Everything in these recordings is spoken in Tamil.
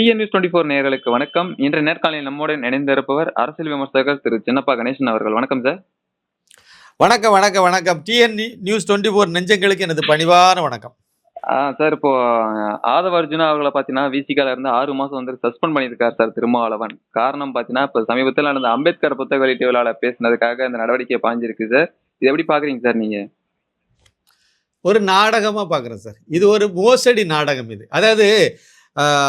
டிஎன் நியூஸ் டுவெண்ட்டி ஃபோர் நேயர்களுக்கு வணக்கம். இன்று நேர்காணலில் நம்முடன் இணைந்திருப்பவர் அரசியல் விமர்சகர் திரு சின்னப்பா கணேசன் அவர்கள். வணக்கம் சார் வணக்கம் வணக்கம் வணக்கம். டிஎன் நியூஸ் டுவெண்ட்டி ஃபோர் நெஞ்சங்களுக்கு எனது பணிவான வணக்கம். சார் இப்போ ஆதவ அர்ஜுனா அவர்களை பார்த்தீங்கன்னா விசிகால இருந்து ஆறு மாசம் வந்து சஸ்பெண்ட் பண்ணியிருக்காரு சார் திருமாவளவன். காரணம் பார்த்தீங்கன்னா இப்போ சமீபத்தில் நடந்த அம்பேத்கர் புத்தக வெளியீட்டு விழாவில் பேசினதுக்காக இந்த நடவடிக்கை பாஞ்சிருக்கு சார் இது எப்படி பாக்குறீங்க சார் நீங்க? ஒரு நாடகமாக பார்க்குறேன் சார் இது ஒரு மோசடி நாடகம் இது. அதாவது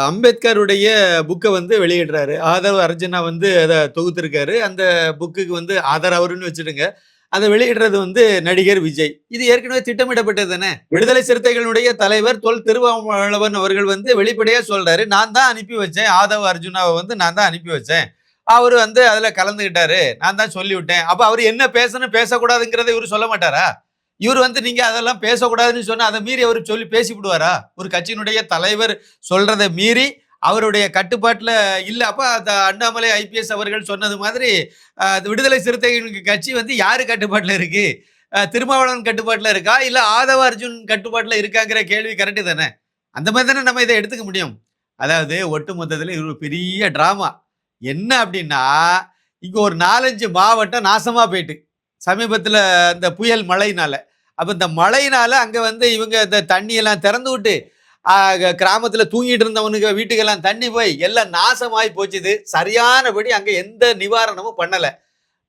அம்பேத்கருடைய புக்கை வந்து வெளியிடுறாரு. ஆதவ் அர்ஜுனா வந்து அதை தொகுத்திருக்காரு. அந்த புக்குக்கு வந்து ஆதர் அவருன்னு வச்சுடுங்க. அதை வெளியிடுறது வந்து நடிகர் விஜய். இது ஏற்கனவே திட்டமிடப்பட்டது தானே? விடுதலை சிறுத்தைகளுடைய தலைவர் தொல் திருவாமளவன் அவர்கள் வந்து வெளிப்படையாக சொல்றாரு. நான் தான் அனுப்பி வச்சேன். ஆதவ் அர்ஜுனாவை வந்து நான் தான் அனுப்பி வச்சேன். அவர் வந்து அதில் கலந்துக்கிட்டாரு நான் தான் சொல்லிவிட்டேன். அப்போ அவர் என்ன பேசணும்? பேசக்கூடாதுங்கிறத இவர் சொல்ல மாட்டாரா? இவர் வந்து நீங்க அதெல்லாம் பேசக்கூடாதுன்னு சொன்னா அதை மீறி அவர் சொல்லி பேசிவிடுவாரா? ஒரு கட்சியினுடைய தலைவர் சொல்றதை மீறி அவருடைய கட்டுப்பாட்டில் இல்லை. அப்போ அந்த அண்ணாமலை ஐபிஎஸ் அவர்கள் சொன்னது மாதிரி அது விடுதலை சிறுத்தைகளுக்கு கட்சி வந்து யார் கட்டுப்பாட்டில் இருக்கு? திருமாவளவன் கட்டுப்பாட்டில் இருக்கா? இல்லை ஆதவ அர்ஜுன் கட்டுப்பாட்டில் இருக்காங்கிற கேள்வி கரெக்டு தானே? அந்த மாதிரி தானே நம்ம இதை எடுத்துக்க முடியும். அதாவது ஒட்டு மொத்தத்தில் இது ஒரு பெரிய ட்ராமா என்ன அப்படின்னா இங்கே ஒரு நாலஞ்சு மாவட்டம் நாசமாக போயிட்டு சமீபத்தில் இந்த புயல் மழையினால. அப்போ இந்த மழையினால அங்கே வந்து இவங்க இந்த தண்ணியெல்லாம் திறந்து விட்டு கிராமத்தில் தூங்கிட்டு இருந்தவனுக்கு வீட்டுக்கெல்லாம் தண்ணி போய் எல்லாம் நாசமாகி போச்சுது. சரியானபடி அங்கே எந்த நிவாரணமும் பண்ணலை.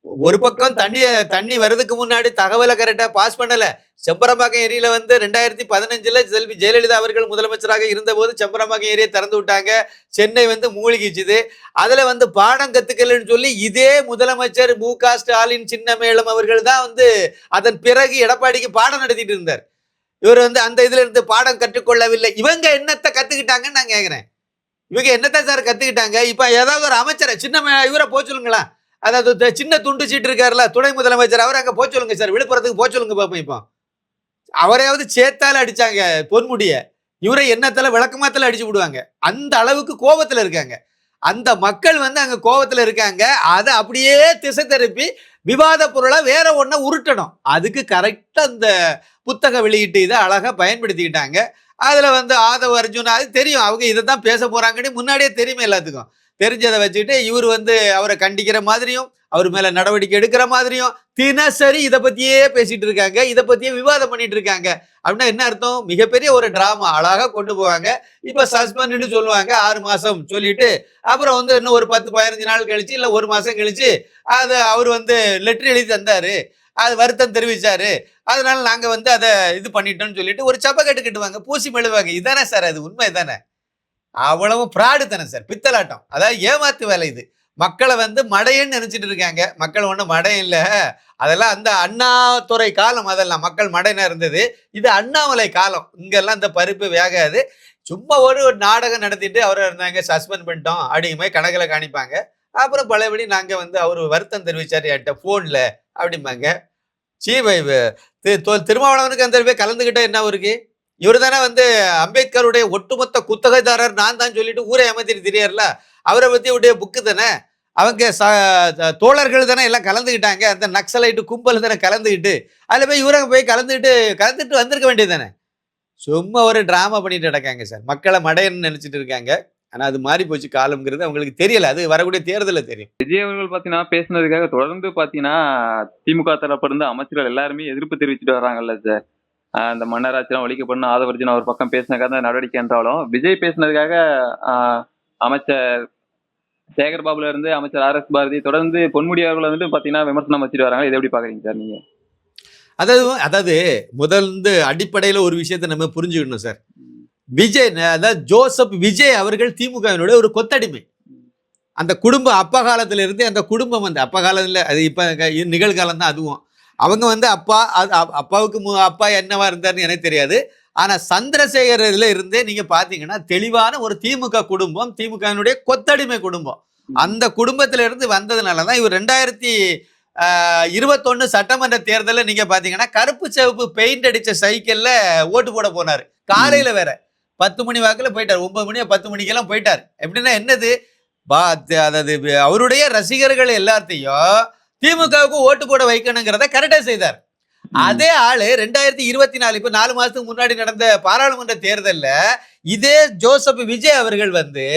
ஒரு பக்கம் தண்ணி தண்ணி வர்றதுக்கு முன்னாடி தகவலை கரெக்டாக பாஸ் பண்ணல. செம்பரம்பாக்கம் ஏரியில வந்து ரெண்டாயிரத்தி பதினஞ்சுல செல்வி ஜெயலலிதா அவர்கள் முதலமைச்சராக இருந்தபோது செம்பரம்பாக்கம் ஏரியை திறந்து விட்டாங்க. சென்னை வந்து மூழ்கிச்சுது. அதுல வந்து பாடம் கத்துக்கலன்னு சொல்லி இதே முதலமைச்சர் மு க ஸ்டாலின் சின்னமேளம் அவர்கள் தான் வந்து அதன் பிறகு எடப்பாடிக்கு பாடம் நடத்திட்டு இருந்தார். இவர் வந்து அந்த இதுல இருந்து பாடம் கற்றுக்கொள்ளவில்லை. இவங்க என்னத்தை கத்துக்கிட்டாங்கன்னு நான் கேக்குறேன். இவங்க என்னத்தை சார் கத்துக்கிட்டாங்க? இப்ப ஏதாவது ஒரு அமைச்சரை சின்ன மே- இவரை போக அதாவது சின்ன துண்டு சீட்டு இருக்காருல்ல துணை முதலமைச்சர் அவர் அங்கே போக சொல்லுங்க சார் விழுப்புரத்துக்கு போக சொல்லுங்க பார்ப்போம் இப்போ. அவரையாவது சேத்தால அடிச்சாங்க பொன்முடிய. இவரை என்னத்தால விளக்கமாத்தால அடிச்சு விடுவாங்க. அந்த அளவுக்கு கோபத்தில் இருக்காங்க. அந்த மக்கள் வந்து அங்கே கோபத்தில் இருக்காங்க. அதை அப்படியே திசை திருப்பி விவாத பொருளை வேற ஒன்றை உருட்டணும். அதுக்கு கரெக்டாக அந்த புத்தக வெளியீட்டு இதை அழகாக பயன்படுத்திக்கிட்டாங்க. அதில் வந்து ஆதவ அர்ஜுன் அது தெரியும். அவங்க இதை தான் பேச போகிறாங்கன்னு முன்னாடியே தெரியுமே எல்லாத்துக்கும். தெரிஞ்சதை வச்சுட்டு இவர் வந்து அவரை கண்டிக்கிற மாதிரியும் அவர் மேல நடவடிக்கை எடுக்கிற மாதிரியும் தினசரி இதை பத்தியே பேசிட்டு இருக்காங்க இதை பத்தியே விவாதம் பண்ணிட்டு இருக்காங்க. அப்படின்னா என்ன அர்த்தம்? மிகப்பெரிய ஒரு டிராமா அழகா கொண்டு போவாங்க. இப்ப சஸ்பெண்ட்னு சொல்லுவாங்க ஆறு மாசம் சொல்லிட்டு அப்புறம் வந்து இன்னும் ஒரு பத்து பதினஞ்சு நாள் கழிச்சு இல்ல ஒரு மாசம் கழிச்சு அது அவர் வந்து லெட்டர் எழுதி தந்தாரு. அது வருத்தம் தெரிவிச்சாரு. அதனால நாங்க வந்து அதை இது பண்ணிட்டோம்னு சொல்லிட்டு ஒரு சப்பை கட்டு கட்டுவாங்க பூசி மெழுவாங்க. இதானே சார் அது உண்மை தானே? அவ்வளவு பிராடு தானே சார் பித்தலாட்டம். அதாவது ஏமாத்து வேலை இது. மக்களை வந்து மடையன்னு நினைச்சிட்டு இருக்காங்க. மக்கள் ஒன்றும் மடையும் இல்லை. அதெல்லாம் அந்த அண்ணாத்துறை காலம் அதெல்லாம். மக்கள் மடைனா இருந்தது. இது அண்ணாமலை காலம். இங்கெல்லாம் இந்த பருப்பு வேகாது. சும்மா ஒரு ஒரு நாடகம் நடத்திட்டு அவரை இருந்தாங்க சஸ்பெண்ட் பண்ணிட்டோம் அப்படிங்குமே கணக்கில் காணிப்பாங்க. அப்புறம் பழையபடி நாங்கள் வந்து அவர் வருத்தம் தெரிவிச்சார் என்கிட்ட ஃபோனில் அப்படிம்பாங்க. சீ வை திருமாவளவனுக்கு அந்த போய் என்ன இருக்கு இவர் தானே வந்து அம்பேத்கருடைய ஒட்டுமொத்த குத்தகைதாரர் நான் தான் சொல்லிட்டு ஊரை ஏமாத்திட்டு தெரியாருல அவரை பத்தி உடைய புக்கு தானே? அவங்க ச த- தோழர்கள் தானே எல்லாம் கலந்துக்கிட்டாங்க அந்த நக்சலைட்டு கும்பல் தானே கலந்துக்கிட்டு அதில் போய் இவரங்க போய் கலந்துக்கிட்டு கலந்துட்டு வந்திருக்க வேண்டியது தானே சும்மா ஒரு ட்ராமா பண்ணிட்டு நடக்காங்க சார். மக்களை மடையன்னு நினச்சிட்டு இருக்காங்க. ஆனால் அது மாறி போச்சு காலம்ங்கிறது அவங்களுக்கு தெரியல. அது வரக்கூடிய தேர்தலில் தெரியும். விஜய் அவர்கள் பார்த்தீங்கன்னா பேசுனதுக்காக தொடர்ந்து பார்த்தீங்கன்னா திமுக தரப்பு அமைச்சர்கள் எல்லாருமே எதிர்ப்பு தெரிவிச்சுட்டு வராங்கல்ல சார். அந்த மன்னராட்சியெல்லாம் ஒழிக்கப்படணும் ஆதவர்ஜுன் அவர் பக்கம் பேசினக்காக தான் நடவடிக்கை என்றாலும் விஜய் பேசினதுக்காக அமைச்சர் சேகர் பாபுல இருந்து அமைச்சர் ஆர் எஸ் பாரதி தொடர்ந்து பொன்முடி அவர்கள் வந்துட்டு பாத்தீங்கன்னா விமர்சனம் வச்சுட்டு வராங்க. இதை எப்படி பாக்குறீங்க சார் நீங்க? அதாவது அதாவது முதல் வந்து அடிப்படையில் ஒரு விஷயத்தை நம்ம புரிஞ்சுக்கணும் சார். விஜய் அதாவது ஜோசப் விஜய் அவர்கள் திமுகவினுடைய ஒரு கொத்தடிமை. அந்த குடும்பம் அப்ப காலத்துல இருந்து அந்த குடும்பம் வந்து அப்ப காலத்துல அது இப்ப நிகழ்காலம் தான் அதுவும். அவங்க வந்து அப்பா அப்பாவுக்கு அப்பா என்னவா இருந்தாருன்னு எனக்கு தெரியாது. ஆனா சந்திரசேகர் இதுல இருந்தே நீங்க பாத்தீங்கன்னா தெளிவான ஒரு திமுக குடும்பம் திமுகவினுடைய கொத்தடிமை குடும்பம். அந்த குடும்பத்துல இருந்து வந்ததுனால தான் இவர் ரெண்டாயிரத்தி இருபத்தொன்னு சட்டமன்ற தேர்தலில் நீங்க பாத்தீங்கன்னா கருப்பு சிவப்பு பெயிண்ட் அடிச்ச சைக்கிள்ல ஓட்டு போட போனாரு. காலையில வேற. பத்து மணி வாக்குல போயிட்டார். ஒன்பது மணி பத்து மணிக்கெல்லாம் போயிட்டார். எப்படின்னா என்னது? பா அதாவது அவருடைய ரசிகர்கள் எல்லாத்தையும் திமுகவுக்கு ஓட்டு போட வைக்கணுங்கிறத கரெக்டா செய்தார். அதே ஆளு ரெண்டாயிரத்தி இருபத்தி நாலு இப்போ நாலு மாசத்துக்கு முன்னாடி நடந்த பாராளுமன்ற தேர்தலில் இதே ஜோசப் விஜய் அவர்கள் வந்து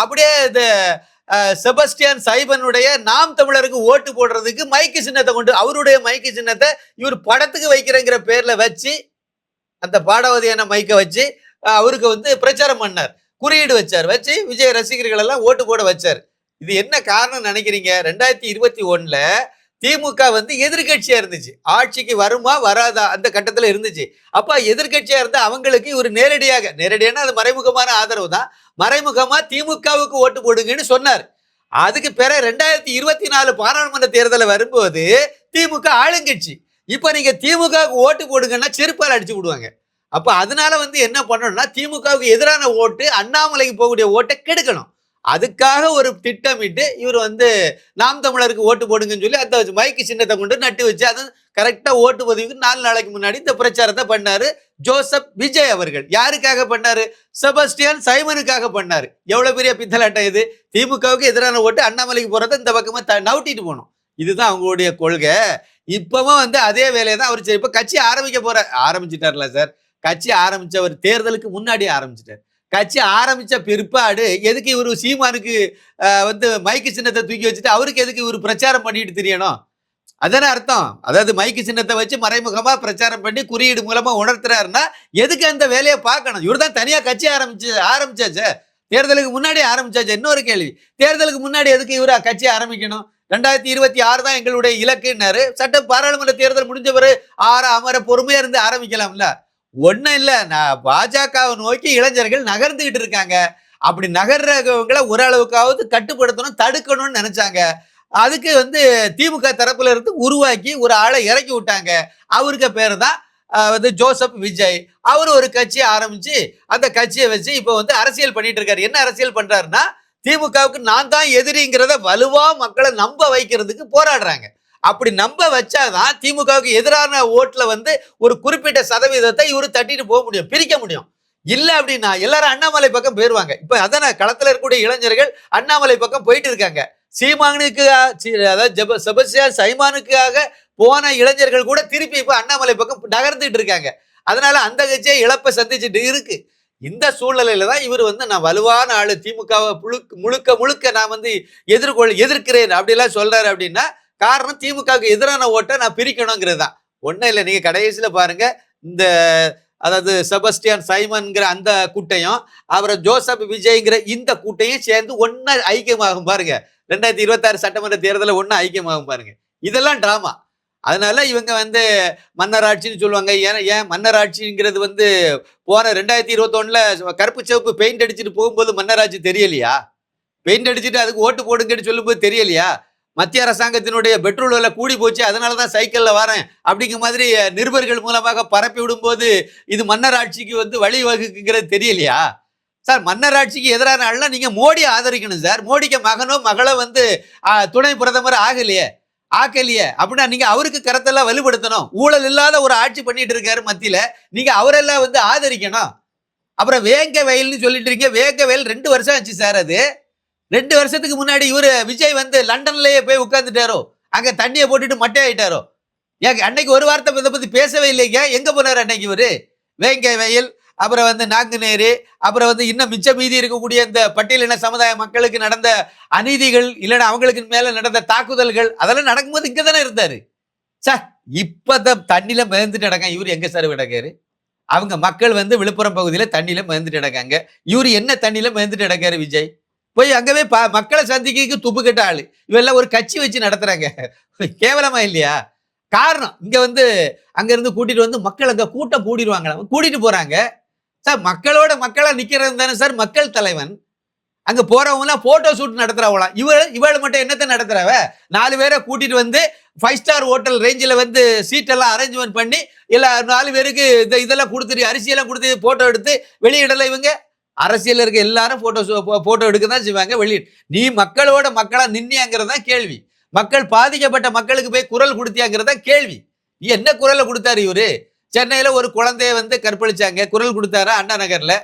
அப்படியே இந்த செபஸ்டியான் செபஸ்டியன் சைபனுடைய நாம் தமிழருக்கு ஓட்டு போடுறதுக்கு மைக்கு சின்னத்தை கொண்டு அவருடைய மைக்கு சின்னத்தை இவர் படத்துக்கு வைக்கிறேங்கிற பேர்ல வச்சு அந்த பாடவதியான மைக்கை வச்சு அவருக்கு வந்து பிரச்சாரம் பண்ணார். குறியீடு வச்சார். வச்சு விஜய் ரசிகர்கள் எல்லாம் ஓட்டு போட வச்சார். இது என்ன காரணம் நினைக்கிறீங்க? ரெண்டாயிரத்தி இருபத்தி ஒன்றில் திமுக வந்து எதிர்கட்சியாக இருந்துச்சு. ஆட்சிக்கு வருமா வராதா? அந்த கட்டத்தில் இருந்துச்சு. அப்போ எதிர்கட்சியாக இருந்தால் அவங்களுக்கு ஒரு நேரடியாக நேரடியான அது மறைமுகமான ஆதரவு தான். மறைமுகமாக திமுகவுக்கு ஓட்டு போடுங்கன்னு சொன்னார். அதுக்கு பிற ரெண்டாயிரத்தி இருபத்தி நாலு பாராளுமன்ற தேர்தலில் வரும்போது திமுக ஆளுங்கட்சி. இப்போ நீங்கள் திமுகவுக்கு ஓட்டு போடுங்கன்னா செருப்பால் அடிச்சு விடுவாங்க. அப்போ அதனால வந்து என்ன பண்ணணும்னா திமுகவுக்கு எதிரான ஓட்டு அண்ணாமலைக்கு போகக்கூடிய ஓட்டை கெடுக்கணும். அதுக்காக ஒரு திட்டமிட்டு இவர் வந்து நாம் தமிழருக்கு ஓட்டு போடுங்கன்னு சொல்லி அதை வச்சு மைக்கு சின்னத்தை கொண்டு நட்டு வச்சு அது கரெக்டாக ஓட்டு பதிவுக்கு நாலு நாளைக்கு முன்னாடி இந்த பிரச்சாரத்தை பண்ணாரு ஜோசப் விஜய் அவர்கள். யாருக்காக பண்ணாரு? செபஸ்டியன் சைமனுக்காக பண்ணாரு. எவ்வளோ பெரிய பித்தலாட்டம் இது? திமுகவுக்கு எதிரான ஓட்டு அண்ணாமலைக்கு போகிறத இந்த பக்கமாக த- நவுட்டிட்டு போகணும் இதுதான் அவங்களுடைய கொள்கை. இப்பவும் வந்து அதே வேலையை தான் அவர் சரி இப்போ கட்சி ஆரம்பிக்க போற ஆரம்பிச்சிட்டார்ல சார். கட்சி ஆரம்பிச்சவர் தேர்தலுக்கு முன்னாடி ஆரம்பிச்சிட்டார். கட்சி ஆரம்பிச்ச பிற்பாடு எதுக்கு இவரு சீமானுக்கு வந்து மைக்கு சின்னத்தை தூக்கி வச்சுட்டு அவருக்கு எதுக்கு இவர் பிரச்சாரம் பண்ணிட்டு தெரியணும்? அதானே அர்த்தம். அதாவது மைக்கு சின்னத்தை வச்சு மறைமுகமாக பிரச்சாரம் பண்ணி குறியீடு மூலமாக உணர்த்துறாருன்னா எதுக்கு அந்த வேலையை பார்க்கணும்? இவர் தான் தனியாக கட்சி ஆரம்பிச்சு ஆரம்பிச்சாச்சே. தேர்தலுக்கு முன்னாடி ஆரம்பிச்சாச்சு. இன்னொரு கேள்வி. தேர்தலுக்கு முன்னாடி எதுக்கு இவரு கட்சி ஆரம்பிக்கணும்? ரெண்டாயிரத்தி இருபத்தி ஆறு தான் எங்களுடைய இலக்குன்னாரு. சட்ட பாராளுமன்ற தேர்தல் முடிஞ்ச பிறகு ஆற அமர பொறுமையாக இருந்து ஆரம்பிக்கலாம்ல. ஒன்றும் இல்லை. நான் பாஜகவை நோக்கி இளைஞர்கள் நகர்ந்துக்கிட்டு இருக்காங்க. அப்படி நகர்றவங்களை ஓரளவுக்காவது கட்டுப்படுத்தணும் தடுக்கணும்னு நினைச்சாங்க. அதுக்கு வந்து திமுக தரப்புல இருந்து உருவாக்கி ஒரு ஆளை இறக்கி விட்டாங்க. அவருக்கு பேர் தான் வந்து ஜோசப் விஜய். அவர் ஒரு கட்சியை ஆரம்பிச்சு அந்த கட்சியை வச்சு இப்போ வந்து அரசியல் பண்ணிட்டு இருக்காரு. என்ன அரசியல் பண்றாருன்னா திமுகவுக்கு நான் தான் எதிரிங்கிறத வலுவா மக்களை நம்ப வைக்கிறதுக்கு போராடுறாங்க. அப்படி நம்ப வச்சாதான் திமுகவுக்கு எதிரான ஓட்டுல வந்து ஒரு குறிப்பிட்ட சதவீதத்தை இவர் தட்டிட்டு போக முடியும் பிரிக்க முடியும். இல்ல அப்படின்னா எல்லாரும் அண்ணாமலை பக்கம் போயிருவாங்க. இப்ப அதான களத்துல இருக்கக்கூடிய இளைஞர்கள் அண்ணாமலை பக்கம் போயிட்டு இருக்காங்க. சீமானுக்கு அதாவது ஜெப- செபஸ்டியா சைமானுக்காக போன இளைஞர்கள் கூட திருப்பி இப்ப அண்ணாமலை பக்கம் நகர்ந்துட்டு இருக்காங்க. அதனால அந்த கட்சியை இழப்பை சந்திச்சுட்டு இருக்கு. இந்த சூழ்நிலையில தான் இவர் வந்து நான் வலுவான ஆளு. திமுகவை முழுக்க முழுக்க நான் வந்து எதிர்கொள் எதிர்க்கிறேன் அப்படிலாம் சொல்றாரு அப்படின்னா காரணம் திமுகவுக்கு எதிரான ஓட்டை நான் பிரிக்கணுங்கிறது தான். ஒன்றும் இல்லை நீங்கள் கடைசியில் பாருங்க இந்த அதாவது செபஸ்டியான் சைமன்கிற அந்த கூட்டையும் அப்புறம் ஜோசப் விஜய்ங்கிற இந்த கூட்டையும் சேர்ந்து ஒன்றா ஐக்கியமாகும் பாருங்க. ரெண்டாயிரத்தி இருபத்தாறு சட்டமன்ற தேர்தலில் ஒன்றா ஐக்கியமாகும் பாருங்க. இதெல்லாம் ட்ராமா அதனால இவங்க வந்து மன்னராட்சின்னு சொல்லுவாங்க. ஏன் ஏன் மன்னராட்சிங்கிறது வந்து போன ரெண்டாயிரத்தி இருபத்தொன்னுல கருப்பு சிவப்பு பெயிண்ட் அடிச்சுட்டு போகும்போது மன்னராட்சி தெரியலையா? பெயிண்ட் அடிச்சுட்டு அதுக்கு ஓட்டு போடுங்கன்னு சொல்லும்போது தெரியலையா? மத்திய அரசாங்கத்தினுடைய பெட்ரோல் விலை கூடி போச்சு அதனால தான் சைக்கிளில் வரேன் அப்படிங்கிற மாதிரி நிருபர்கள் மூலமாக பரப்பி விடும்போது இது மன்னர் ஆட்சிக்கு வந்து வழிவகுக்குங்கிறது தெரியலையா? சார் மன்னர் ஆட்சிக்கு எதிரான ஆள்னா நீங்கள் மோடி ஆதரிக்கணும் சார். மோடிக்கு மகனோ மகளோ வந்து துணை பிரதமர் ஆகலையே ஆக்கலையே அப்படின்னா நீங்கள் அவருக்கு கருத்தெல்லாம் வலுப்படுத்தணும். ஊழல் இல்லாத ஒரு ஆட்சி பண்ணிட்டு இருக்காரு மத்தியில் நீங்கள் அவரெல்லாம் வந்து ஆதரிக்கணும். அப்புறம் வேங்க வயல்னு சொல்லிட்டு இருக்கீங்க. வேங்க வயல் ரெண்டு வருஷம் ஆச்சு சார் அது. ரெண்டு வருஷத்துக்கு முன்னாடி இவரு விஜய் வந்து லண்டன்லயே போய் உட்காந்துட்டாரோ அங்க தண்ணியை போட்டுட்டு மட்டை ஆயிட்டாரோ? ஏங்க அன்னைக்கு ஒரு வார்த்தை இதை பத்தி பேசவே இல்லைங்க. எங்க போனாரு அன்னைக்கு இவரு? வேங்கை வயல் அப்புறம் வந்து நாங்குநேரு அப்புறம் வந்து இன்னும் மிச்ச மீதி இருக்கக்கூடிய இந்த பட்டியலின சமுதாய மக்களுக்கு நடந்த அநீதிகள் இல்லைன்னா அவங்களுக்கு மேல நடந்த தாக்குதல்கள் அதெல்லாம் நடக்கும்போது இங்க தானே இருந்தாரு? சார் இப்பதான் தண்ணியில மிதந்துட்டு நடக்காங்க. இவர் எங்க சார் கிடக்காரு அவங்க மக்கள் வந்து விழுப்புரம் பகுதியில தண்ணியில மிதந்துட்டு நடக்காங்க. இவர் என்ன தண்ணியில மிதந்துட்டு நடக்காரு விஜய்? போய் அங்கவே பா மக்களை சந்திக்க துப்பு கட்ட ஆளு. இவெல்லாம் ஒரு கட்சி வச்சு நடத்துறாங்க. கேவலமா இல்லையா? காரணம் இங்க வந்து அங்க இருந்து கூட்டிட்டு வந்து மக்கள் அங்க கூட்டம் கூடிடுவாங்களா? கூட்டிட்டு போறாங்க. சார் மக்களோட மக்களா நிக்கிறது தானே சார் மக்கள் தலைவன். அங்க போறவங்களாம் போட்டோ ஷூட் நடத்துறவங்களாம் இவள் இவள் மட்டும் என்னத்தை நடத்துறவ? நாலு பேரை கூட்டிட்டு வந்து ஃபைவ் ஸ்டார் ஹோட்டல் ரேஞ்சில் வந்து சீட்டெல்லாம் அரேஞ்ச்மெண்ட் பண்ணி இல்லை நாலு பேருக்கு இந்த இதெல்லாம் கொடுத்துட்டு அரிசியெல்லாம் கொடுத்து போட்டோ எடுத்து வெளியிடலை இவங்க அரசியல் இருக்க எல்லாரும் போட்டோ போட்டோ எடுக்க தான் செய்வாங்க வெளியிட நீ மக்களோட மக்களா நின்னியாங்கிறது தான் கேள்வி. மக்கள் பாதிக்கப்பட்ட மக்களுக்கு போய் குரல் கொடுத்தியாங்கிறது தான் கேள்வி. நீ என்ன குரலை கொடுத்தாரு இவரு? சென்னையில ஒரு குழந்தைய வந்து கற்பழிச்சாங்க. குரல் கொடுத்தாரா அண்ணா நகர்ல?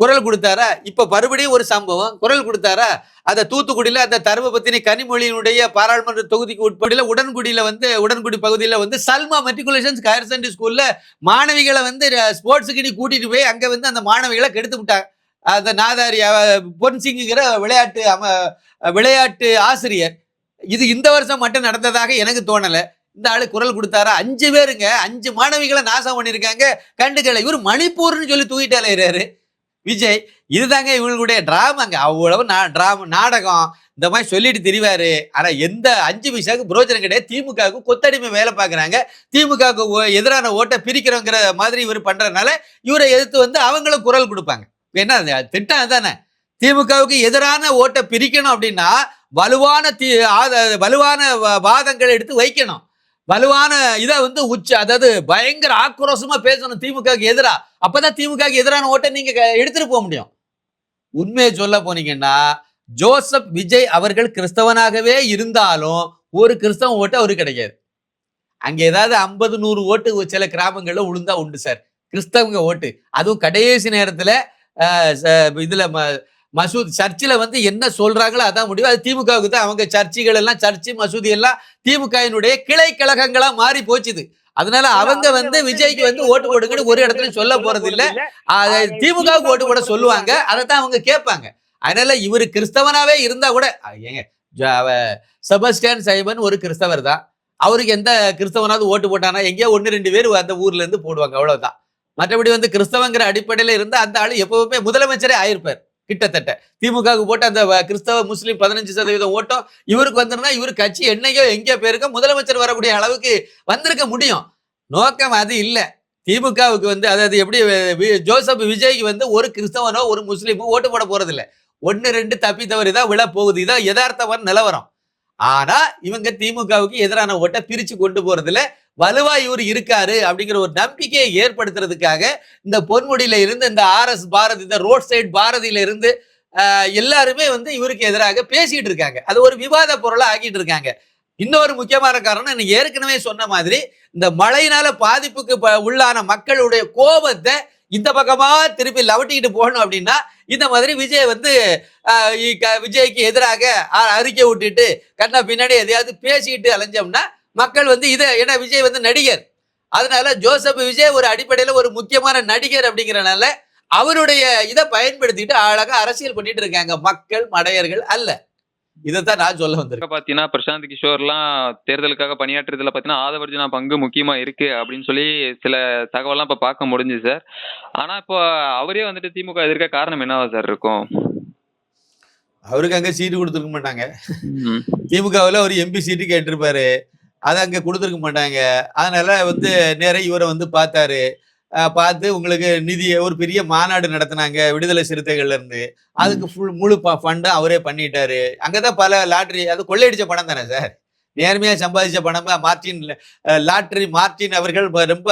குரல் கொடுத்தாரா? இப்ப மறுபடியும் ஒரு சம்பவம். குரல் கொடுத்தாரா? அந்த தூத்துக்குடியில அந்த தருமபத்தினி கனிமொழியினுடைய பாராளுமன்ற தொகுதிக்கு உட்படையில உடன்குடியில வந்து உடன்குடி பகுதியில வந்து சல்மா மெட்ரிகுலேஷன்ஸ் ஹையர் செகண்டரி ஸ்கூல்ல மாணவிகளை வந்து ஸ்போர்ட்ஸுக்கு நீ கூட்டிட்டு போய் அங்க வந்து அந்த மாணவிகளை கெடுத்து விட்டாங்க. அந்த நாதாரி பொன் சிங்குங்கிற விளையாட்டு அம விளையாட்டு ஆசிரியர். இது இந்த வருஷம் மட்டும் நடந்ததாக எனக்கு தோணலை. இந்த ஆளு குரல் கொடுத்தாரா? அஞ்சு பேருங்க. அஞ்சு மாணவிகளை நாசம் பண்ணியிருக்காங்க கண்டுக்கல. இவர் மணிப்பூர்னு சொல்லி தூக்கிட்டு அலையிறாரு. விஜய் இதுதாங்க இவங்களுடைய டிராமாங்க அவ்வளவு நான் டிராமா நாடகம். இந்த மாதிரி சொல்லிட்டு திரிவாரு. ஆனா எந்த அஞ்சு பைசாவுக்கு புரோஜனம் கிடையாது. திமுகவுக்கு கொத்தடிமை வேலை பார்க்குறாங்க திமுகவுக்கு ஓ- எதிரான ஓட்டை பிரிக்கிறோங்கிற மாதிரி இவர் பண்றதுனால இவரை எதிர்த்து வந்து அவங்களும் குரல் கொடுப்பாங்க. என்ன திட்டம் தானே திமுகவுக்கு எதிரான ஓட்டை பிரிக்கணும் அப்படின்னா வலுவான தி வலுவான வ- வாதங்களை எடுத்து வைக்கணும். வலுவான இதை வந்து உச்ச அதாவது பயங்கர ஆக்ரோஷமா பேசணும் திமுகவுக்கு எதிராக அப்பதான் திமுகவுக்கு எதிரான ஓட்டை நீங்க எடுத்துட்டு போக முடியும். உண்மையை சொல்ல போனீங்கன்னா ஜோசப் விஜய் அவர்கள் கிறிஸ்தவனாகவே இருந்தாலும் ஒரு கிறிஸ்தவ ஓட்டு அவருக்கு கிடைக்காது. அங்க ஏதாவது ஐம்பது நூறு ஓட்டு சில கிராமங்கள்ல உளுந்தா உண்டு சார். கிறிஸ்தவங்க ஓட்டு. அதுவும் கடைசி நேரத்துல இதுல ம- மசூத் சர்ச்சில் வந்து என்ன சொல்றாங்களோ அதான் முடியும் அது திமுகவுக்கு தான். அவங்க சர்ச்சுகள் எல்லாம் சர்ச்சு மசூதி எல்லாம் திமுகவினுடைய கிளை கழகங்களா மாறி போச்சுது. அதனால அவங்க வந்து விஜய்க்கு வந்து ஓட்டு போடுங்கன்னு ஒரு இடத்துல சொல்ல போறது இல்ல திமுகவுக்கு ஓட்டு போட சொல்லுவாங்க. அதை தான் அவங்க கேட்பாங்க. அதனால இவர் கிறிஸ்தவனாவே இருந்தா கூட ஏங்க செபஸ்டியன் சைமன் ஒரு கிறிஸ்தவர் தான். அவருக்கு எந்த கிறிஸ்தவனாவது ஓட்டு போட்டானா? எங்கேயோ ஒன்று ரெண்டு பேர் அந்த ஊர்ல இருந்து போடுவாங்க. அவ்வளவுதான். மற்றபடி வந்து கிறிஸ்தவங்கிற அடிப்படையில இருந்து அந்த ஆளு எப்பவுமே முதலமைச்சரே ஆயிருப்பார். கிட்டத்தட்ட திமுகவுக்கு போட்ட அந்த கிறிஸ்தவ முஸ்லீம் பதினஞ்சு சதவீதம் ஓட்டம் இவருக்கு வந்திருந்தா இவர் கட்சி என்னையோ எங்கேயோ போயிருக்கோ முதலமைச்சர் வரக்கூடிய அளவுக்கு வந்திருக்க முடியும். நோக்கம் அது இல்லை. திமுகவுக்கு வந்து அதாவது எப்படி வி- ஜோசப் விஜய்க்கு வந்து ஒரு கிறிஸ்தவனோ ஒரு முஸ்லீமோ ஓட்டு போட போறது இல்லை ஒன்று ரெண்டு தப்பி தவறி தான் விழ போகுது இதான் யதார்த்தமான நிலவரம். ஆனா இவங்க திமுகவுக்கு எதிரான ஓட்டை பிரிச்சு கொண்டு போறதுல வலுவா இவர் இருக்காரு அப்படிங்கிற ஒரு நம்பிக்கையை ஏற்படுத்துறதுக்காக இந்த பொன்முடியில இருந்து இந்த ஆர் எஸ் பாரதி இந்த ரோட் சைடு பாரதியில இருந்து எல்லாருமே வந்து இவருக்கு எதிராக பேசிட்டு இருக்காங்க. அது ஒரு விவாத பொருளா ஆக்கிட்டு இருக்காங்க. இன்னொரு முக்கியமான காரணம் நான் ஏற்கனவே சொன்ன மாதிரி இந்த மழையினால பாதிப்புக்கு ப- உள்ளான மக்களுடைய கோபத்தை இந்த பக்கமா திருப்பி லவட்டிக்கிட்டு போகணும் அப்படின்னா இந்த மாதிரி விஜய் வந்து க- விஜய்க்கு எதிராக அ- அறிக்கை விட்டுட்டு கண்ணா பின்னாடி எதையாவது பேசிக்கிட்டு அலைஞ்சோம்னா மக்கள் வந்து இதை ஏன்னா விஜய் வந்து நடிகர். அதனால ஜோசப் விஜய் ஒரு அடிப்படையில ஒரு முக்கியமான நடிகர் அப்படிங்கறனால அவருடைய இதை பயன்படுத்திட்டு அழகா அரசியல் பண்ணிட்டு இருக்காங்க. மக்கள் மடையர்கள் அல்ல. இதைத்தான் நான் சொல்ல வந்திருக்கேன். பாத்தீங்கன்னா பிரசாந்த் கிஷோர்லாம் தேர்தலுக்காக பணியாற்றுறதுல பாத்தீங்கன்னா ஆதவர்ஜனா பங்கு முக்கியமா இருக்கு அப்படின்னு சொல்லி சில தகவல்லாம் இப்ப பார்க்க முடிஞ்சுது சார். ஆனா இப்போ அவரே வந்துட்டு திமுக எதிர்க்க காரணம் என்னவா சார் இருக்கும்? அவருக்கு அங்க சீட்டு கொடுத்துருக்க மாட்டாங்க. திமுகவில் ஒரு எம்பி சீட்டு கேட்டிருப்பாரு. அதை அங்கே கொடுத்துருக்க மாட்டாங்க. அதனால வந்து நேரா இவரை வந்து பார்த்தாரு. பார்த்து உங்களுக்கு நிதி ஒரு பெரிய மாநாடு நடத்தினாங்க விடுதலை சிறுத்தைகள்ல இருந்து. அதுக்கு ஃபுல் முழு ஃபண்டு அவரே பண்ணிட்டாரு. அங்கதான் பல லாட்ரி அது கொள்ளையடிச்ச பணம் தானே சார்? நேர்மையா சம்பாதிச்ச பணமா மார்டின் லாட்ரி மார்டின் அவர்கள் ரொம்ப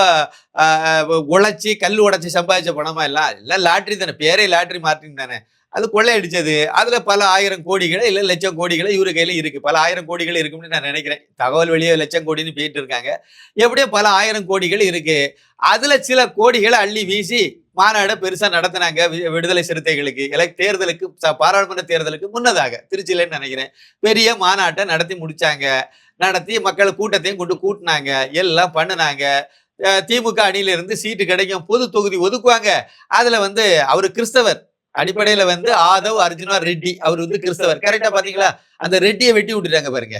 உழைச்சி கல் உடைச்சி சம்பாதிச்ச பணமா? எல்லாம் எல்லாம் லாட்ரி தானே. பேரே லாட்ரி மார்டின் தானே. அது கொள்ளையடிச்சது. அதுல பல ஆயிரம் கோடிகளை இல்ல லட்சம் கோடிகளை இவரு கையில இருக்கு. பல ஆயிரம் கோடிகள் இருக்கும்னு நான் நினைக்கிறேன். தகவல் வெளியே லட்சம் கோடின்னு போயிட்டு இருக்காங்க. எப்படியோ பல ஆயிரம் கோடிகள் இருக்கு. அதுல சில கோடிகளை அள்ளி வீசி மாநாடை பெருசா நடத்தினாங்க வி- விடுதலை சிறுத்தைகளுக்கு எலக் தேர்தலுக்கு பாராளுமன்ற தேர்தலுக்கு முன்னதாக திருச்சியிலன்னு நினைக்கிறேன். பெரிய மாநாட்டை நடத்தி முடிச்சாங்க. நடத்தி மக்களை கூட்டத்தையும் கொண்டு கூட்டினாங்க. எல்லாம் பண்ணினாங்க. திமுக அணியிலிருந்து சீட்டு கிடைக்கும். பொது தொகுதி ஒதுக்குவாங்க. அதுல வந்து அவர் கிறிஸ்தவர். அடிப்படையில வந்து ஆதவ் அர்ஜுனா ரெட்டி. அவர் வந்து கிறிஸ்தவர். கரெக்டா பாத்தீங்களா? அந்த ரெட்டியை வெட்டி விட்டுட்டாங்க பாருங்க.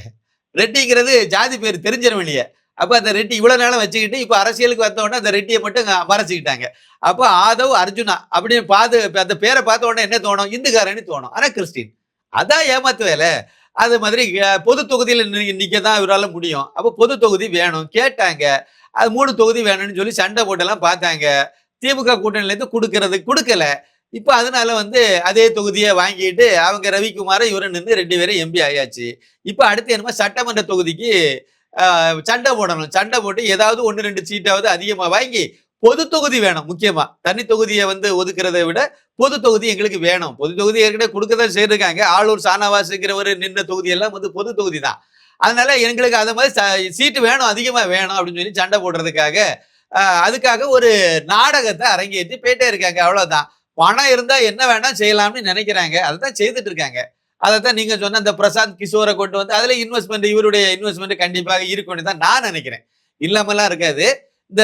ரெட்டிங்கிறது ஜாதி பேர் தெரிஞ்சிடும் அப்போ அப்ப அந்த ரெட்டி இவ்வளவு நேரம் வச்சுக்கிட்டு இப்ப அரசியலுக்கு வந்த உடனே அந்த ரெட்டியை மட்டும் மறைச்சிக்கிட்டாங்க. அப்போ அப்ப ஆதவ் அர்ஜுனா அப்படின்னு பார்த்து அந்த பேரை பார்த்த உடனே என்ன தோணும்? இந்துக்காரன்னு தோணும். ஆனா கிறிஸ்டின். அதான் ஏமாத்து வேலை. அது மாதிரி பொது தொகுதியில் நிற்க தான் இவரால முடியும். அப்போ பொது தொகுதி வேணும். கேட்டாங்க. அது மூணு தொகுதி வேணும்னு சொல்லி சண்டை போட்டெல்லாம் பார்த்தாங்க. திமுக கூட்டணியிலேருந்து கொடுக்கறது கொடுக்கல. இப்போ அதனால வந்து அதே தொகுதியை வாங்கிட்டு அவங்க ரவிக்குமாரை இவரை நின்று ரெண்டு பேரும் எம்பி ஆயாச்சு. இப்போ அடுத்து என்னமோ சட்டமன்ற தொகுதிக்கு சண்டை போடணும். சண்டை போட்டு ஏதாவது ஒன்று ரெண்டு சீட்டாவது அதிகமாக வாங்கி பொது தொகுதி வேணும் முக்கியமா. தனி தொகுதியை வந்து ஒதுக்குறதை விட பொது தொகுதி எங்களுக்கு வேணும். பொது தொகுதி ஏற்கனவே கொடுக்கதான் செய்திருக்காங்க. ஆளூர் சானாவாசுங்கிறவர் நின்ற தொகுதி எல்லாம் வந்து பொது தொகுதி தான் அதனால எங்களுக்கு அந்த மாதிரி ச- சீட்டு வேணும் அதிகமாக வேணும் அப்படின்னு சொல்லி சண்டை போடுறதுக்காக அதுக்காக ஒரு நாடகத்தை அரங்கேற்றி போயிட்டே இருக்காங்க. அவ்வளோதான் பணம் இருந்தால் என்ன வேணால் செய்யலாம்னு நினைக்கிறாங்க. அதுதான் செய்துட்டு இருக்காங்க அதைத்தான் நீங்கள் சொன்ன அந்த பிரசாந்த் கிஷோரை கொண்டு வந்து அதில் இன்வெஸ்ட்மெண்ட் இவருடைய இன்வெஸ்ட்மெண்ட் கண்டிப்பாக இருக்கும்னு தான் நான் நினைக்கிறேன். இல்லாமலாம் இருக்காது. இந்த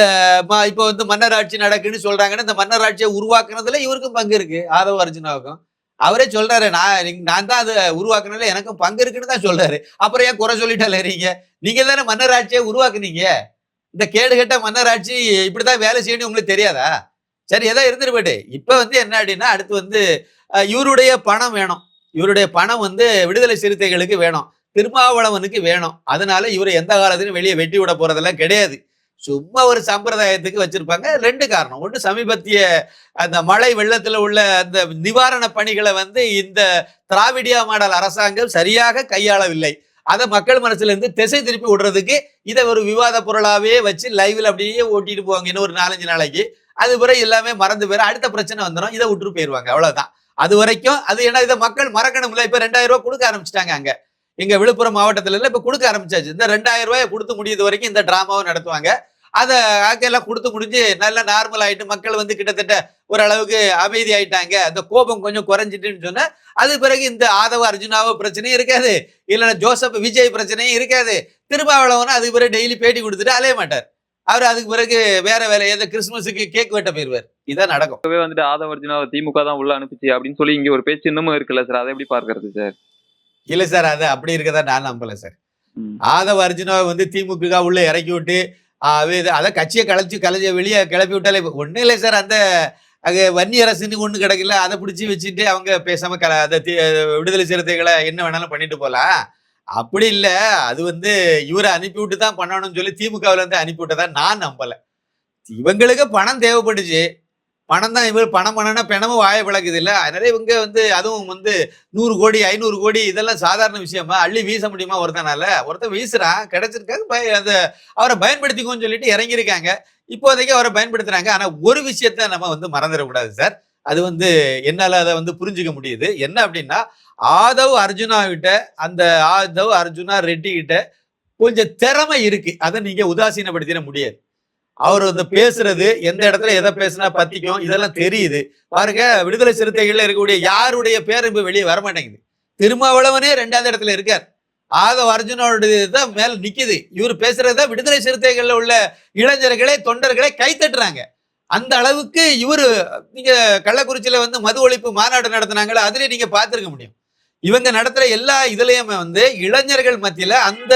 இப்போ வந்து மன்னராட்சி நடக்குன்னு சொல்றாங்கன்னா இந்த மன்னராட்சியை உருவாக்குனதுல இவருக்கும் பங்கு இருக்கு. ஆதவ அர்ஜுனாவுக்கும். அவரே சொல்றாரு நான் நான் தான் அதை உருவாக்குனதுல எனக்கும் பங்கு இருக்குன்னு தான் சொல்றாரு. அப்புறம் ஏன் குறை சொல்லிட்டால இருக்கீங்க நீங்க தானே மன்னராட்சியை உருவாக்குனீங்க. இந்த கேடுகெட்ட மன்னராட்சி இப்படிதான் வேலை செய்யணும்னு உங்களுக்கு தெரியாதா? சரி ஏதோ இருந்துட்டு போயிட்டு. இப்போ வந்து என்ன அப்படின்னா அடுத்து வந்து இவருடைய பணம் வேணும். இவருடைய பணம் வந்து விடுதலை சிறுத்தைகளுக்கு வேணும். திருமாவளவனுக்கு வேணும். அதனால இவரை எந்த காலத்திலும் வெளியே வெட்டி விட போறதெல்லாம் கிடையாது. சும்மா ஒரு சம்பிரதாயத்துக்கு வச்சிருப்பாங்க. ரெண்டு காரணம். ஒன்று சமீபத்திய அந்த மழை வெள்ளத்தில் உள்ள அந்த நிவாரண பணிகளை வந்து இந்த திராவிடியா மாடல் அரசாங்கம் சரியாக கையாளவில்லை. அதை மக்கள் மனசுல இருந்து திசை திருப்பி விடுறதுக்கு இதை ஒரு விவாத பொருளாவே வச்சு லைவ்ல அப்படியே ஓட்டிட்டு போவாங்க. இன்னும் ஒரு நாலஞ்சு நாளைக்கு. அது பிறகு எல்லாமே மறந்து போயிடும் அடுத்த பிரச்சனை வந்துடும் இதை விட்டுட்டு போயிடுவாங்க அவ்வளவுதான். அது வரைக்கும் அது ஏன்னா இதை மக்கள் மறக்கணும்ல இப்ப ரெண்டாயிரம் ரூபாய் கொடுக்க ஆரம்பிச்சிட்டாங்க அங்க. எங்க விழுப்புரம் மாவட்டத்துல எல்லாம் இப்ப கொடுக்க ஆரம்பிச்சாச்சு. இந்த ரெண்டாயிரம் ரூபாயை கொடுத்து முடியது வரைக்கும் இந்த டிராமாவை நடத்துவாங்க. அதை ஆக்கையெல்லாம் கொடுத்து முடிஞ்சு நல்லா நார்மல் ஆயிட்டு மக்கள் வந்து கிட்டத்தட்ட ஓரளவுக்கு அமைதி ஆயிட்டாங்க. அந்த கோபம் கொஞ்சம் குறைஞ்சிட்டுன்னு சொன்னா அது பிறகு இந்த ஆதவ அர்ஜுனாவோ பிரச்சனையும் இருக்காது. இல்லைன்னா ஜோசப் விஜய் பிரச்சனையும் இருக்காது. திருமாவளவனா அதுக்கு பிறகு டெய்லி பேட்டி கொடுத்துட்டு அலைய மாட்டார். அவர் அதுக்கு பிறகு வேற வேலை எந்த கிறிஸ்துமஸுக்கு கேக் வெட்ட போயிருவார். இதான் நடக்கும். இப்பவே வந்துட்டு அர்ஜுனாவை திமுக தான் உள்ள அனுப்பிச்சு அப்படின்னு சொல்லி இங்க ஒரு பேச்சு இன்னமும் இருக்குல்ல சார்? அதை எப்படி பார்க்கறது சார்? இல்ல சார் அது அப்படி இருக்கதா நான் நம்பல சார். ஆதவ அர்ஜுனாவை வந்து திமுக உள்ள இறக்கி விட்டு அதை கட்சியை கலைச்சு கலைஞ்ச வெளியே கிளப்பி விட்டாலே ஒன்றும் இல்லை சார் அந்த அங்கே வன்னி அரசுன்னு ஒன்று கிடைக்கல அதை பிடிச்சி வச்சுட்டு அவங்க பேசாம கல அதை விடுதலை சிறுத்தைகளை என்ன வேணாலும் பண்ணிட்டு போகலாம். அப்படி இல்லை. அது வந்து இவரை அனுப்பி விட்டு தான் பண்ணணும்னு சொல்லி திமுகவில் இருந்து அனுப்பி விட்டதா நான் நம்பலை. இவங்களுக்கு பணம் தேவைப்பட்டுச்சு பணம் தான் இவர் பணம் பண்ணனா பிணமும் வாய விளக்குது இல்லை. அதனால இவங்க வந்து அதுவும் வந்து நூறு கோடி ஐநூறு கோடி இதெல்லாம் சாதாரண விஷயமா அள்ளி வீச முடியுமா ஒருத்தனால? ஒருத்தன் வீசுறான் கிடைச்சிருக்காங்க பய- அந்த அவரை பயன்படுத்திக்கோன்னு சொல்லிட்டு இறங்கியிருக்காங்க. இப்போதைக்கு அவரை பயன்படுத்துறாங்க. ஆனால் ஒரு விஷயத்த நம்ம வந்து மறந்துடக்கூடாது சார். அது வந்து என்னால் அதை வந்து புரிஞ்சுக்க முடியுது. என்ன அப்படின்னா ஆதவ் அர்ஜுனா கிட்ட அந்த ஆதவ் அர்ஜுனா ரெட்டி கிட்ட கொஞ்சம் திறமை இருக்கு. அதை நீங்க உதாசீனப்படுத்திட முடியாது. அவர் வந்து பேசுறது எந்த இடத்துல எதை பேசுனா பத்திக்கும் இதெல்லாம் தெரியுது. பாருங்க விடுதலை சிறுத்தைகள்ல இருக்கக்கூடிய யாருடைய பேர் இப்ப வெளியே வர மாட்டேங்குது திருமாவளவனே ரெண்டாவது இடத்துல இருக்கார். ஆதவ அர்ஜுனோட தான் மேல நிக்குது. இவர் பேசுறத விடுதலை சிறுத்தைகள்ல உள்ள இளைஞர்களே தொண்டர்களே கைத்தட்டுறாங்க. அந்த அளவுக்கு இவர் நீங்க கள்ளக்குறிச்சியில வந்து மது ஒழிப்பு மாநாடு நடத்தினாங்களே அதுலயே நீங்க பார்த்துருக்க முடியும். இவங்க நடத்துற எல்லா இதுலயுமே வந்து இளைஞர்கள் மத்தியில அந்த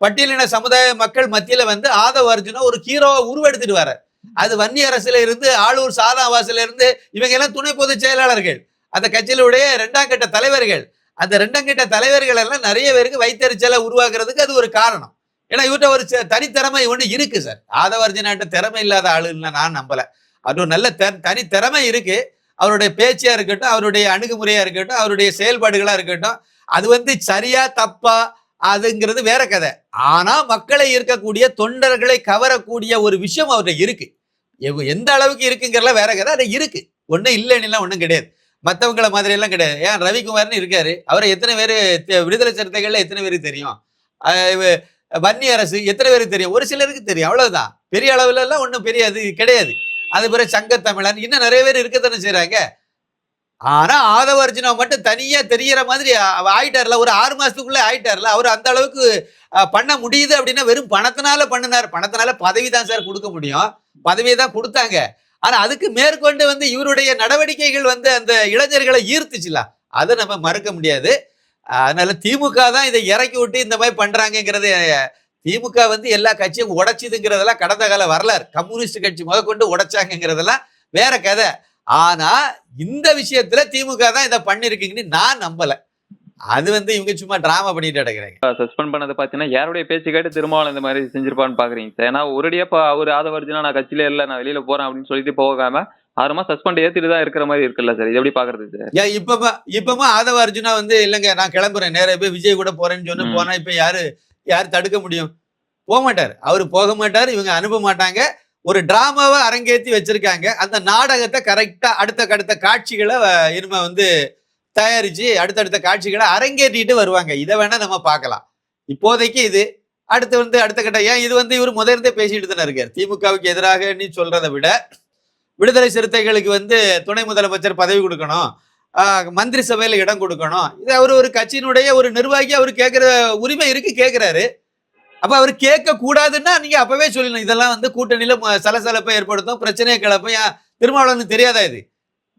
பட்டியலின சமுதாய மக்கள் மத்தியில வந்து ஆதவ அர்ஜுனா ஒரு ஹீரோவை உருவெடுத்துட்டு வர அது வன்னி அரசுல இருந்து ஆளூர் சாதாவாசில இருந்து இவங்க எல்லாம் துணை பொதுச் செயலாளர்கள். அந்த கட்சியிலுடைய இரண்டாம் கட்ட தலைவர்கள். அந்த ரெண்டாம் கட்ட தலைவர்கள் எல்லாம் நிறைய பேருக்கு வைத்தறிச்சலை உருவாக்குறதுக்கு அது ஒரு காரணம். ஏன்னா இவர்கிட்ட ஒரு தனித்திறமை ஒன்று இருக்கு சார் ஆதவர்ஜனாட்ட திறமை இல்லாத ஆளுன்னு நான் நம்பல. அது ஒரு நல்ல தெ- தனி திறமை இருக்கு. அவருடைய பேச்சியா இருக்கட்டும் அவருடைய அணுகுமுறையா இருக்கட்டும் அவருடைய செயல்பாடுகளா இருக்கட்டும் அது வந்து சரியா தப்பா அதுங்கிறது வேற கதை. ஆனா மக்களை இருக்கக்கூடிய தொண்டர்களை கவரக்கூடிய ஒரு விஷயம் அவர்கிட்ட இருக்கு. எவ்- எந்த அளவுக்கு இருக்குங்கிறல வேற கதை. அது இருக்கு. ஒன்றும் இல்லைன்னுலாம் ஒன்றும் கிடையாது. மற்றவங்கள மாதிரி எல்லாம் கிடையாது. ஏன் ரவிக்குமார்னு இருக்காரு. அவரை எத்தனை பேர் விடுதலை சிறுத்தைகள்ல எத்தனை பேருக்கு தெரியும்? வன்னி அரசு எத்தனை பேருக்கு தெரியும்? ஒரு சிலருக்கு தெரியும். அவ்வளவுதான். பெரிய அளவுல எல்லாம் ஒன்றும் பெரிய அது கிடையாது அது பிறகு சங்கத்தமிழன் இன்னும் நிறைய பேர் இருக்கத்தானே செய்கிறாங்க ஆனா ஆதவ அர்ஜுனா மட்டும் தனியா தெரியற மாதிரி ஆயிட்டார்ல ஒரு ஆறு மாசத்துக்குள்ள ஆயிட்டார்ல அவர் அந்த அளவுக்கு பண்ண முடியுது அப்படின்னா வெறும் பணத்தினால பண்ணினார். பணத்தினால பதவி தான் சார் கொடுக்க முடியும். பதவியை தான் கொடுத்தாங்க. ஆனா அதுக்கு மேற்கொண்டு வந்து இவருடைய நடவடிக்கைகள் வந்து அந்த இளைஞர்களை ஈர்த்துச்சுல. அதை நம்ம மறுக்க முடியாது. அதனால திமுக தான் இதை இறக்கி விட்டு இந்த மாதிரி பண்றாங்கிறது திமுக வந்து எல்லா கட்சியும் உடைச்சிதுங்கிறதெல்லாம் கடந்த கால வரலாறு. கம்யூனிஸ்ட் கட்சி முத கொண்டு உடைச்சாங்கிறதெல்லாம் வேற கதை. ஆனா இந்த விஷயத்துல திமுக தான் இதை பண்ணிருக்கீங்கன்னு நான் நம்பல. அது வந்து இவங்க சும்மா டிராமா பண்ணிட்டு கிடக்குறாங்க சஸ்பெண்ட் பண்ணதை பார்த்தீங்கன்னா யாருடைய பேச்சு கேட்டு திருமாவளவன் இந்த மாதிரி செஞ்சிருப்பான்னு பாக்குறீங்க. ஏன்னா ஒரேடியா இப்போ அவர் ஆதவ நான் கட்சியில இல்ல நான் வெளியில போறேன் அப்படின்னு சொல்லிட்டு போகாம ஆறு மாசம் சஸ்பெண்ட் ஏத்திட்டு தான் இருக்கிற மாதிரி இருக்குல்ல சார் இது எப்படி பாக்குறது சார் ஏன் இப்பமா இப்பமா ஆதவ அர்ஜுனா வந்து இல்லைங்க நான் கிளம்புறேன் நேரா போய் விஜய் கூட போறேன்னு சொன்னு. போனா இப்ப யாரு யாரு தடுக்க முடியும்? போக மாட்டார் அவரு போக மாட்டார் இவங்க அனுப்ப மாட்டாங்க. ஒரு டிராமாவை அரங்கேத்தி வச்சிருக்காங்க. அந்த நாடகத்தை கரெக்டா அடுத்த அடுத்த காட்சிகளை இனிமே வந்து தயாரிச்சு அடுத்தடுத்த காட்சிகளை அரங்கேற்றிட்டு வருவாங்க. இதை வேணா நம்ம பார்க்கலாம். இப்போதைக்கு இது. அடுத்து வந்து அடுத்த கட்ட ஏன் இது வந்து இவர் முதலிருந்தே பேசிட்டு தானே இருக்கார்? திமுகவுக்கு எதிராக நீ சொல்றதை விட விடுதலை சிறுத்தைகளுக்கு வந்து துணை முதலமைச்சர் பதவி கொடுக்கணும். மந்திரி சபையில் இடம் கொடுக்கணும். இது அவர் ஒரு கட்சியினுடைய ஒரு நிர்வாகி அவர் கேட்குற உரிமை இருக்கு கேட்குறாரு அப்போ அவர் கேட்க கூடாதுன்னா அப்போவே அப்பவே சொல்லணும் இதெல்லாம் வந்து கூட்டணியில் சலசலப்பை ஏற்படுத்தும் பிரச்சனையை கிளப்பும். ஏன்? திருமாவளவனுக்கு தெரியாதா இது?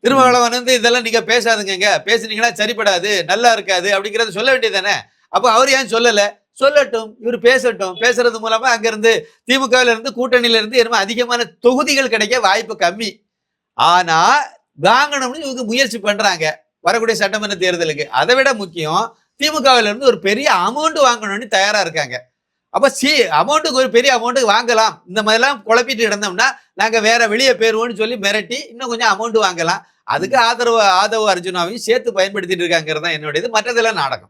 திருமாவளவன் வந்து இதெல்லாம் நீங்கள் பேசாதுங்க பேசுனீங்கன்னா சரிப்படாது நல்லா இருக்காது அப்படிங்கிறத சொல்ல வேண்டியது தானே அப்போ அவர் ஏன் சொல்லலை? சொல்லட்டும் இவர் பேசட்டும். பேசுறது மூலமா அங்கிருந்து திமுகவில இருந்து கூட்டணியில இருந்து இனிமே அதிகமான தொகுதிகள் கிடைக்க வாய்ப்பு கம்மி. ஆனா வாங்கணும்னு இவங்க முயற்சி பண்றாங்க. வரக்கூடிய சட்டமன்ற தேர்தலுக்கு. அதை விட முக்கியம் திமுகவில இருந்து ஒரு பெரிய அமௌண்ட் வாங்கணும்னு தயாரா இருக்காங்க. அப்ப சி அமௌண்ட்டுக்கு ஒரு பெரிய அமௌண்ட் வாங்கலாம். இந்த மாதிரிலாம் குழப்பிட்டு இருந்தோம்னா நாங்க வேற வெளியே போயிருவோம்னு சொல்லி மிரட்டி இன்னும் கொஞ்சம் அமௌண்ட் வாங்கலாம். அதுக்கு ஆதரவு ஆதரவு அர்ஜுனாவையும் சேர்த்து பயன்படுத்திட்டு இருக்காங்கிறது தான் என்னுடையது. மற்றதெல்லாம் நாடகம்.